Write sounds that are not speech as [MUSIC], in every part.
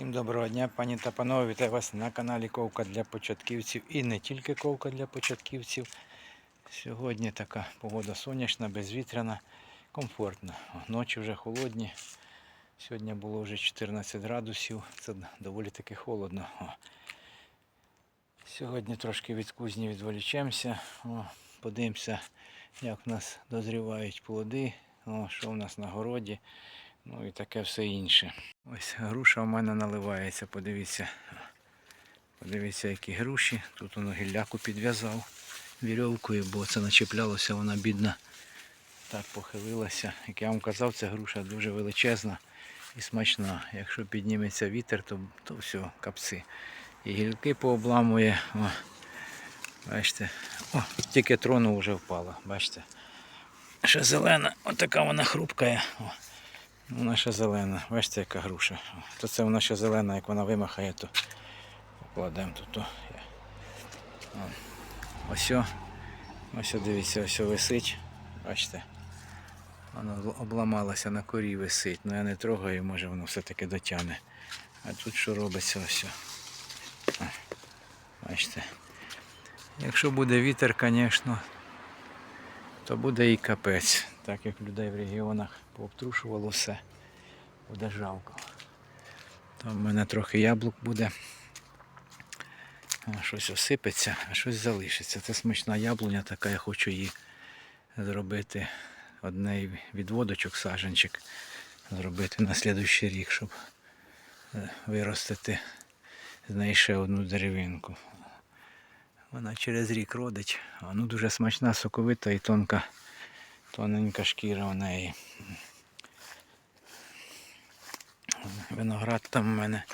Всім доброго дня, пані та панове. Вітаю вас на каналі Ковка для початківців і не тільки ковка для початківців. Сьогодні така погода сонячна, безвітряна, комфортна. Ночі вже холодні. Сьогодні було вже 14 градусів. Це доволі таки холодно. О. Сьогодні трошки від кузні відволічемося. О, подивимося, як в нас дозрівають плоди, о, що в нас на городі. Ну і таке все інше. Ось груша в мене наливається, подивіться. Подивіться, які груші. Тут воно гілляку підв'язав вірьовкою, бо це начеплялося, вона бідна. Так похилилася. Як я вам казав, ця груша дуже величезна і смачна. Якщо підніметься вітер, то, то все, капці. І гілки пообламує. О, бачите. О, тільки трону вже впала, бачите. Ще зелена, отака вона хрупкає. О. Вона ще зелена. Бачите, яка груша. То це вона ще зелена, як вона вимахає, то покладемо тут. Ось. Ось дивіться, ось висить. Бачите. Воно обламалося на корі висить. Ну я не трогаю, може воно все-таки дотягне. А тут що робиться ось. Бачите. Якщо буде вітер, звісно, то буде і капець. Так як людей в регіонах пообтрушувало все. Буде жалко. Там в мене трохи яблук буде. Щось осипеться, а щось залишиться. Це смачна яблуня така, я хочу її зробити одне відводочок, саженчик, зробити на слідуючий рік, щоб е, виростити з неї ще одну деревинку. Вона через рік родить. Ну дуже смачна, соковита і тонка, тоненька шкіра у неї. Виноград там у мене.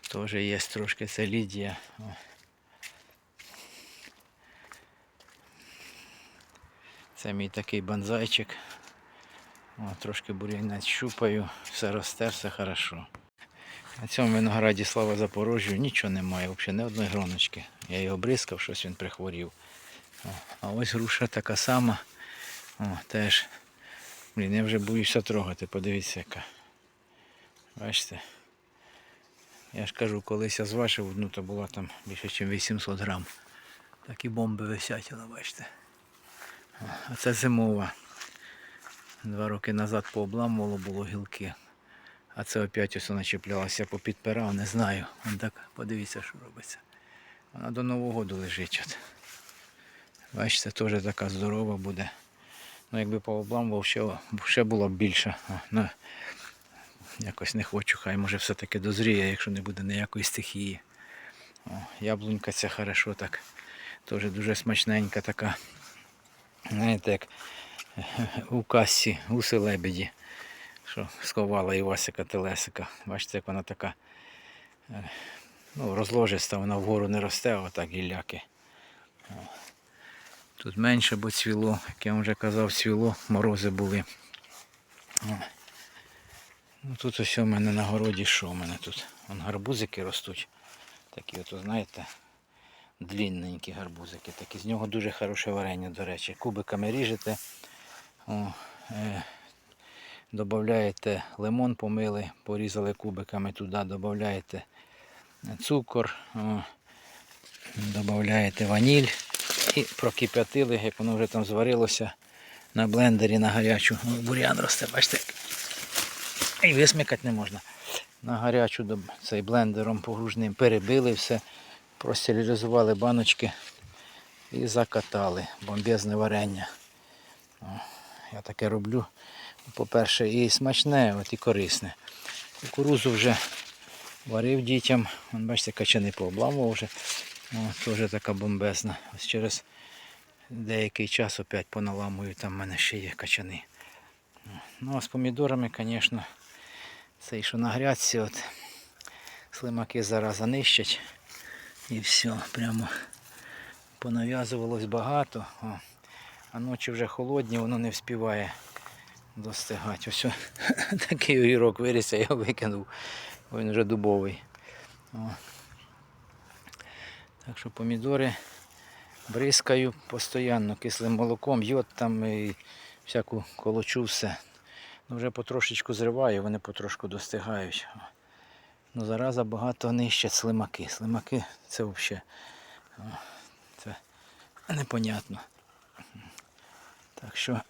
Теж є трошки це Лідія. Це мій такий банзайчик. О, трошки бур'янець щупаю, все росте, все хорошо. На цьому винограді слава Запорожжю нічого немає, взагалі ні одної гроночки. Я його бризкав, щось він прихворів. А ось груша така сама. О, теж. Блін, я вже боюся трогати, подивіться яка. Бачите? Я ж кажу, колись я зважив одну, то була там більше, ніж 800 грам. Такі бомби висять, але бачите. А це зимова. Два роки назад пообламувало було гілки. А це опять ось вона чіплялася попідпирав, не знаю. Вон так подивіться, що робиться. Вона до Нового року лежить. Бачите, теж така здорова буде. Ну якби пообламував, ще, ще було б більше. Ну, якось не хочу, хай може все-таки дозріє, якщо не буде ніякої стихії. О, яблунька ця хорошо так. Теж дуже смачненька така. Знаєте, як у касі гуси лебеді що сховала Івасика Телесика. Бачите, як вона така е, ну, розложиста, вона вгору не росте, отак гілляки. Тут менше, бо цвіло, як я вам вже казав, цвіло, морози були. Ну, Тут ось у мене на городі що у мене тут? Вон гарбузики ростуть. Такі от, знаєте, длінненькі гарбузики. Такі. З нього дуже хороше варення, до речі. Кубиками ріжете. О, е, Додаєте лимон помили, порізали кубиками туди, додаєте цукор, додаєте ваніль і прокип'ятили, як воно вже там зварилося на блендері на гарячу. О, бур'ян росте, бачите. І висмикати не можна. На гарячу цей блендером погружним перебили все, простерилізували баночки і закатали. Бомбезне варення. О, я таке роблю по-перше, і смачне, от і корисне. Кукурузу вже варив дітям. Вон, бачите, качани пообламував вже. О, теж така бомбезна. Ось через деякий час опять поналамую, там в мене ще є качани. Ну а з помідорами, звісно, цей що на грядці, от, слимаки зараз занищать. І все, прямо понав'язувалось багато. О. А ночі вже холодні, воно не вспіває достигати. Ось [LAUGHS] такий огірок виріс, я його викинув, він вже дубовий. О. Так що помідори бризкаю постійно кислим молоком, йод там і всяку колочу все. Ну, вже потрошечку зриваю, вони потрошку достигають. Ну, зараза багато нищать слимаки. Слимаки це взагалі це непонятно. Так що,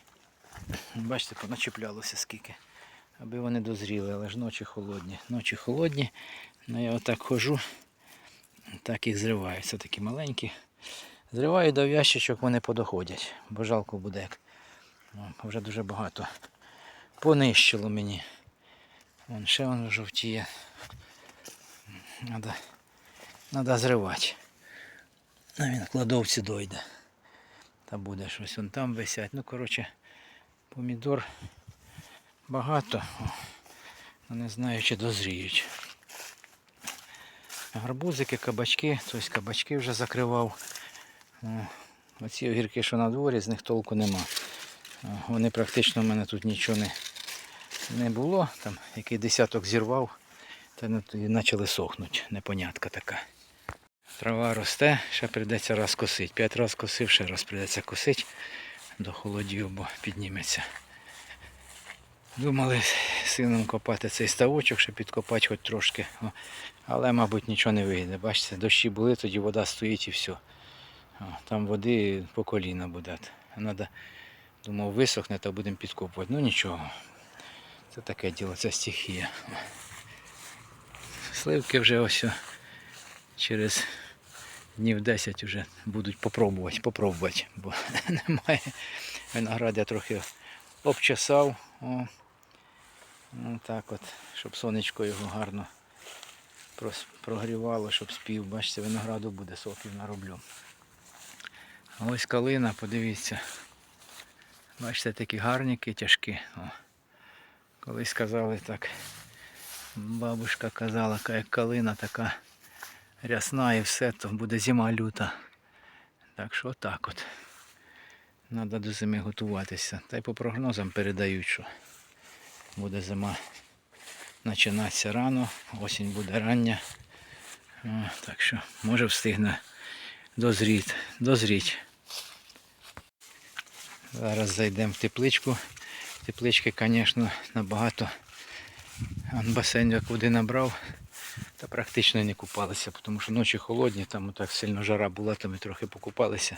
бачите, поначіплялося скільки. Аби вони дозріли, але ж ночі холодні. Ночі холодні, ну я отак хожу, так їх зриваю. Це такі маленькі. Зриваю до ящичок, вони подоходять, бо жалко буде як. Вже дуже багато. Понищило мені. Вон ще воно жовтіє. Надо, надо зривати. А він в кладовці дойде. Та буде щось вон там висять. Ну, коротше, помідор багато. О, ну, не знаю, чи дозріють. Гарбузики, кабачки, тобто кабачки вже закривав. Оці огірки, що на дворі, з них толку нема. Вони практично в мене тут нічого не, не було. Там який десяток зірвав, та і почали сохнути. Непонятка така. Трава росте, ще прийдеться раз косити. П'ять разів косив, ще раз прийдеться косити до холодів, бо підніметься. Думали з сином копати цей ставочок, щоб підкопати хоч трошки. Але, мабуть, нічого не вийде. Бачите, дощі були, тоді вода стоїть і все. Там води по коліна буде. Надо, думав, висохне, то будемо підкопувати. Ну нічого. Це таке діло, це стихія. Сливки вже ось через днів 10 вже будуть попробувати, попробувати, бо [LAUGHS] немає. Виноград я трохи обчесав. О. Ну, так от, щоб сонечко його гарно прогрівало, щоб спів. Бачите, винограду буде соків нароблю. А ось калина, подивіться. Бачите, такі гарніки тяжкі. О. Колись казали так. Бабушка казала, як калина така рясна і все, то буде зима люта. Так що так от. Треба до зими готуватися. Та й по прогнозам передають, що буде зима починатися рано, осінь буде рання. Так що може встигне дозріти. дозріть. Зараз зайдемо в тепличку. Теплички, звісно, набагато. Басейн як води набрав, та практично не купалися, тому що ночі холодні, там так сильно жара була, то ми трохи покупалися.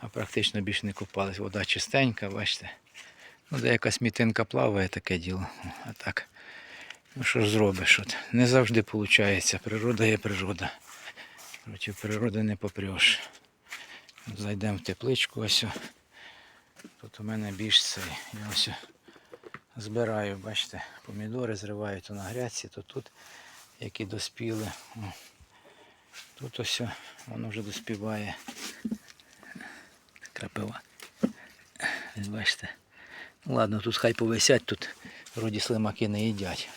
А практично більше не купались. Вода чистенька, бачите. Ну, де якась мітинка плаває, таке діло. А так. Ну що ж зробиш? От. Не завжди виходить. Природа є природа. Проти природи не попреш. Зайдемо в тепличку ось. Тут у мене більш цей. Я ось збираю, бачите, помідори зриваю то на грядці, то тут, які доспіли. Тут ось воно вже доспіває. Крапива. Бачите. Ладно, тут хай повисять, тут вроді слимаки не їдять.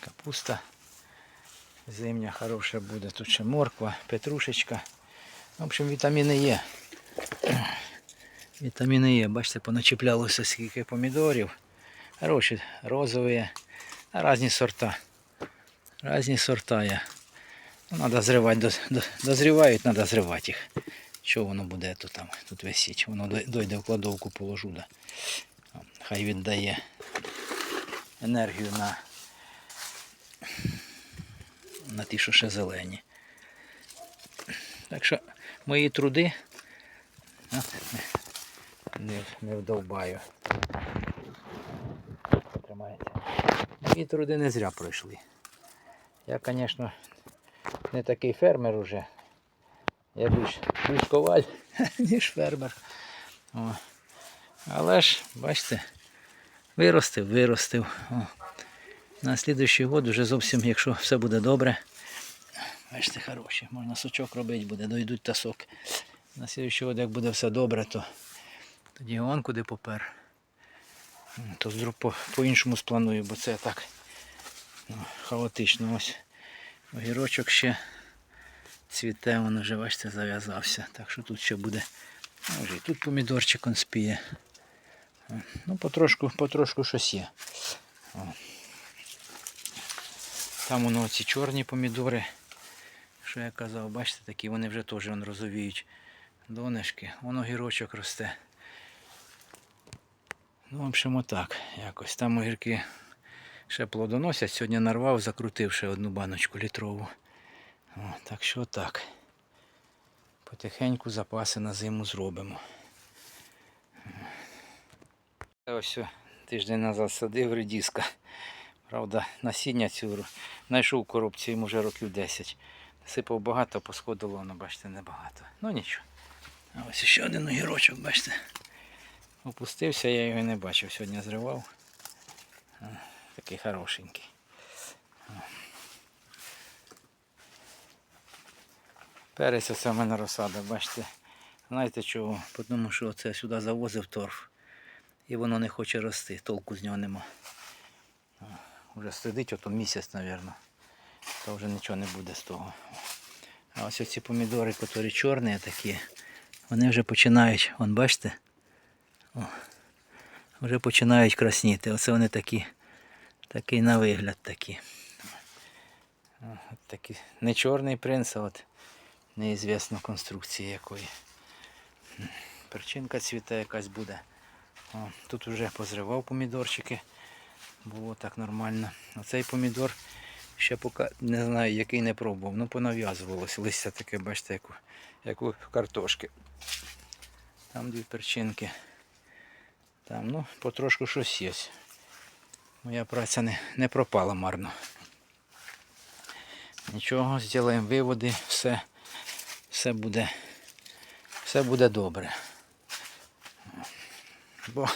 Капуста. Зимня хороша буде. Тут ще морква, петрушечка. В общем, вітаміни є. [CLEARS THROAT] Вітаміни є. Бачите, поначіплялося скільки помідорів. Хороші, розові, різні сорта. Різні сорта є. Ну, Надо зривати, до, до, дозрівають, треба зривати їх. Що воно буде тут там, тут висіть. Воно дойде в кладовку положу. Да. Хай віддає енергію на, на ті, що ще зелені. Так що мої труди не, не вдовбаю. Мої труди не зря пройшли. Я, звісно, не такий фермер уже. Я більш, більш коваль, [LAUGHS] ніж фермер. О. Але ж, бачите, виростив, виростив. О. На слідуючий год вже зовсім, якщо все буде добре. Бачите, хороші. Можна сочок робити буде, дойдуть та сок. На слідуючий год, як буде все добре, то тоді он куди попер. То вдруг по- по-іншому спланую, бо це так ну, хаотично. Ось огірочок ще цвіте, він вже, зав'язався. Так що тут ще буде. а, і тут помідорчик он спіє. Ну, потрошку, потрошку щось є. О. Там воно ці чорні помідори. Що я казав, бачите, такі вони вже теж вон розовіють донишки. Воно гірочок росте. Ну, в общем, отак. Якось там огірки ще плодоносять. Сьогодні нарвав, закрутив ще одну баночку літрову. О, так що отак. Потихеньку запаси на зиму зробимо. Ось тиждень назад садив редіска. Правда, насіння цю знайшов коробці йому вже років 10. Сипав багато, посходило, воно, бачите, небагато. Ну нічого. А ось ще один огірочок, бачите. Опустився, я його не бачив. Сьогодні зривав. Такий хорошенький. Перець оце в мене розсада, бачите. Знаєте чого? Тому що це сюди завозив торф. І воно не хоче рости, толку з нього нема. Вже сидить ото місяць, мабуть. То вже нічого не буде з того. А ось оці помідори, які чорні такі, вони вже починають, вон бачите? О, вже починають красніти. Оце вони такі, такий на вигляд такі. От такі. Не чорний принц, а от неізвісно конструкції якої. Перчинка цвіте якась буде. О, тут вже позривав помідорчики. Було так нормально. Оцей помідор ще поки не знаю, який не пробував. Ну понав'язувалося. Листя таке, бачите, як у, як у картошки. Там дві перчинки. Там, ну, потрошку щось є. Моя праця не, не пропала марно. Нічого, зробимо виводи, все, все буде, все буде добре. Бо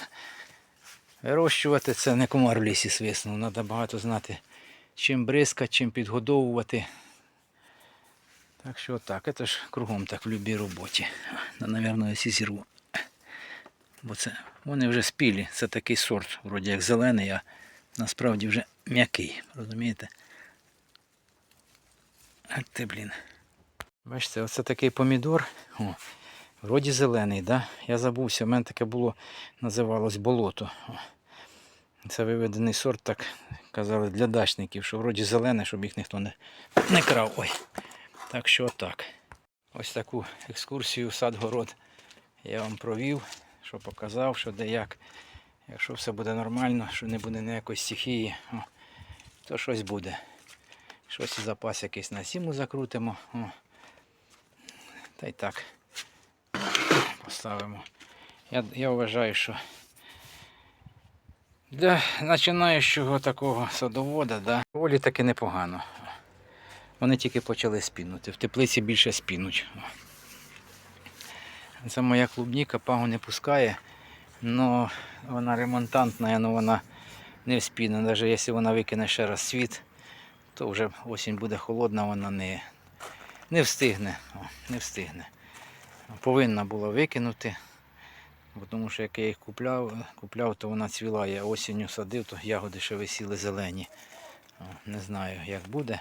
вирощувати це не комар в лісі свиснув. Треба багато знати, чим бризкати, чим підгодовувати. Так що так, це ж кругом так в будь-якій роботі. Ну, Навірно, я всі зірву. Бо це вони вже спілі. Це такий сорт, вроді як зелений, а насправді вже м'який. Розумієте? А ти, блін. Бачите, оце такий помідор. О, вроді зелений, да? Я забувся, в мене таке було, називалось болото. О. Це виведений сорт, так казали, для дачників, що вроді зелене, щоб їх ніхто не, не крав. Ой. Так що отак. Ось таку екскурсію в сад-город я вам провів, що показав, що де як. Якщо все буде нормально, що не буде ніякої стихії, о, то щось буде. Щось запас якийсь на зиму закрутимо. О. Та й так поставимо. Я, я вважаю, що для починаючого такого садовода, да, доволі таки непогано. Вони тільки почали спінути. В теплиці більше спінуть. Це моя клубніка, пагу не пускає, але вона ремонтантна, але вона не вспіне. Навіть якщо вона викине ще раз світ, то вже осінь буде холодна, вона не, не встигне. О, не встигне. Повинна була викинути. Тому що як я їх купляв, купляв, то вона цвіла. Я осінню садив, то ягоди ще висіли зелені. О, Не знаю, як буде.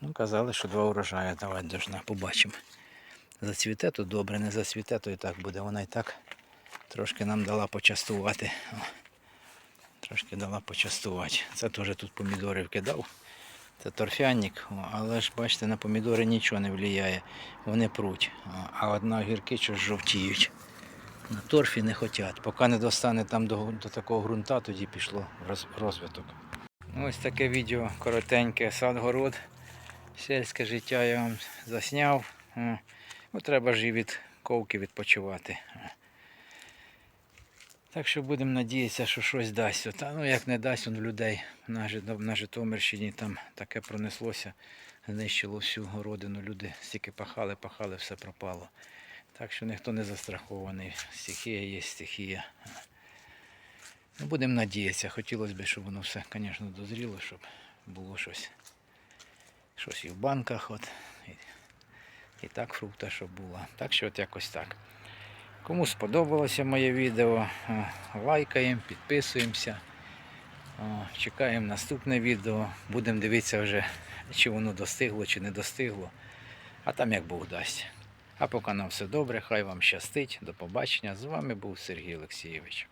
Ну, казали, що два урожаї давати должна, побачимо. Зацвіте, то добре, не зацвіте, то і так буде. Вона і так трошки нам дала почастувати. О, трошки дала почастувати. Це теж тут помідори вкидав. Це торфяник, але ж бачите, на помідори нічого не впливає. Вони пруть. А одна огірки щось жовтіють. На торфі не хочуть. Поки не достане там до, до такого ґрунта, тоді пішло розвиток. Ось таке відео коротеньке, сад-город. Сільське життя я вам засняв. Ну, треба ж і від ковки відпочивати. Так що будемо надіятися, що щось дасть. От, ну як не дасть он в людей на, Житомирщині там таке пронеслося, знищило всю городину. Люди стільки пахали, пахали, все пропало. Так що ніхто не застрахований. Стихія є стихія. Ну, будемо надіятися. Хотілося б, щоб воно все, звісно, дозріло, щоб було щось. Щось і в банках, от, і, і так фрукта, щоб була. Так що от якось так. Кому сподобалося моє відео, лайкаємо, підписуємося. Чекаємо наступне відео. Будемо дивитися вже, чи воно достигло, чи не достигло. А там як Бог дасть. А поки нам все добре, хай вам щастить. До побачення. З вами був Сергій Олексійович.